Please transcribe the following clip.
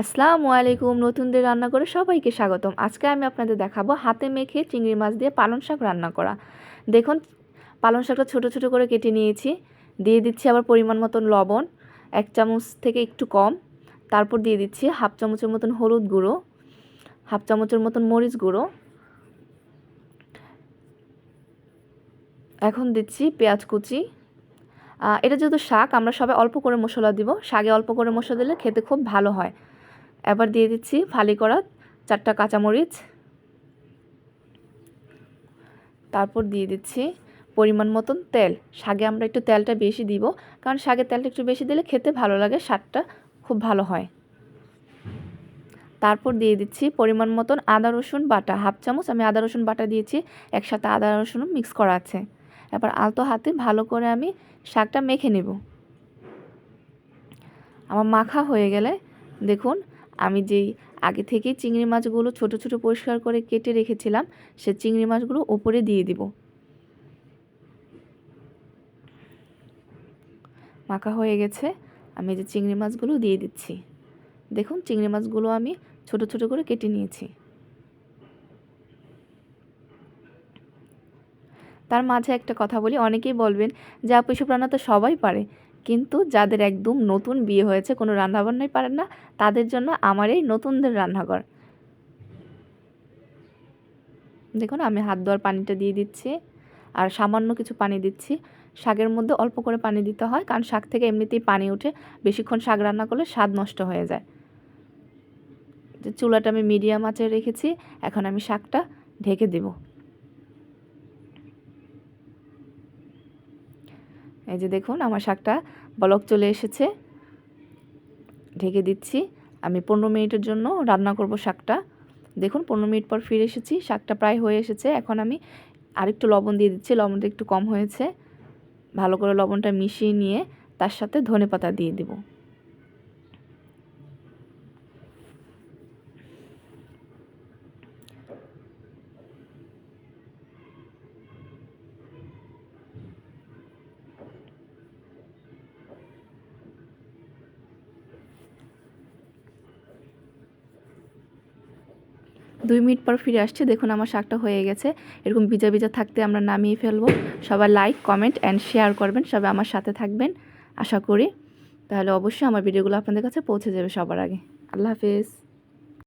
আসসালামু আলাইকুম, নতুনদের রান্না করে সবাইকে স্বাগতম। আজকে আমি আপনাদের দেখাবো হাতে মেখে চিংড়ি মাছ দিয়ে পালং শাক রান্না করা। দেখুন, পালং শাকটা ছোটো ছোটো করে কেটে নিয়েছি। দিয়ে দিচ্ছি আবার পরিমাণ মতন লবণ, এক চামচ থেকে একটু কম। তারপর দিয়ে দিচ্ছি হাফ চামচের মতন হলুদ গুঁড়ো, হাফ চামচের মতন মরিচ গুঁড়ো। এখন দিচ্ছি পেঁয়াজ কুচি। এটা যেহেতু শাক, আমরা সবাই অল্প করে মশলা দিব। শাকে অল্প করে মশলা দিলে খেতে খুব ভালো হয়। এবার দিয়ে দিচ্ছি ফালি করা চারটা কাঁচামরিচ। তারপর দিয়ে দিচ্ছি পরিমাণ মতন তেল। শাগে আমরা একটু তেলটা বেশি দিব, কারণ শাকের তেলটা একটু বেশি দিলে খেতে ভালো লাগে, স্বাদটা খুব ভালো হয়। তারপর দিয়ে দিচ্ছি পরিমাণ মতন আদা, রসুন বাটা, হাফ চামচ। আমি আদা, রসুন, বাটা দিয়েছি, একসাথে আদা রসুন মিক্স করা আছে। এবার আলতো হাতে ভালো করে আমি শাকটা মেখে নেব। আমার মাখা হয়ে গেলে দেখুন আমি যেই আগে থেকেই চিংড়ি মাছগুলো ছোট ছোট পরিষ্কার করে কেটে রেখেছিলাম, সে চিংড়ি মাছগুলো ওপরে দিয়ে দিব। মাখা হয়ে গেছে, আমি যে চিংড়ি মাছগুলো দিয়ে দিচ্ছি। দেখুন, চিংড়ি মাছগুলো আমি ছোট ছোট করে কেটে নিয়েছি। তার মাঝে একটা কথা বলি, অনেকেই বলবেন যে, আপু, এসব রান্না তো সবাই পারে। কিন্তু যাদের একদম নতুন বিয়ে হয়েছে, কোনো রান্নাবান্নাই পারেন না, তাদের জন্য আমার এই নতুনদের রান্নাঘর। দেখুন, আমি হাত ধোয়ার পানিটা দিয়ে দিচ্ছি, আর সামান্য কিছু পানি দিচ্ছি। শাকের মধ্যে অল্প করে পানি দিতে হয়, কারণ শাক থেকে এমনিতেই পানি উঠে বেশিক্ষণ শাক রান্না করলে স্বাদ নষ্ট হয়ে যায়। চুলাটা আমি মিডিয়াম আঁচে রেখেছি, এখন আমি শাকটা ঢেকে দেবো। এই যে দেখুন, আমার শাকটা বলক চলে এসেছে। ঢেকে দিচ্ছি। আমি পনেরো মিনিটের জন্য রান্না করব শাকটা। দেখুন, পনেরো মিনিট পর ফিরে এসেছি। শাকটা প্রায় হয়ে এসেছে। এখন আমি আরেকটু লবণ দিয়ে দিচ্ছি। লবণটা একটু কম হয়েছে। ভালো করে লবণটা মিশিয়ে নিয়ে তার সাথে ধনে পাতা দিয়ে দেবো। দুই মিনিট পর ফিরে আসছে। দেখুন আমার শাকটা হয়ে গেছে। এরকম ভিজা ভিজা থাকতে আমরা নামিয়ে ফেলব। সবাই লাইক কমেন্ট অ্যান্ড শেয়ার করবেন। সবাই আমার সাথে থাকবেন, আশা করি। তাহলে অবশ্যই আমার ভিডিওগুলো আপনাদের কাছে পৌঁছে যাবে সবার আগে। আল্লাহ হাফেজ।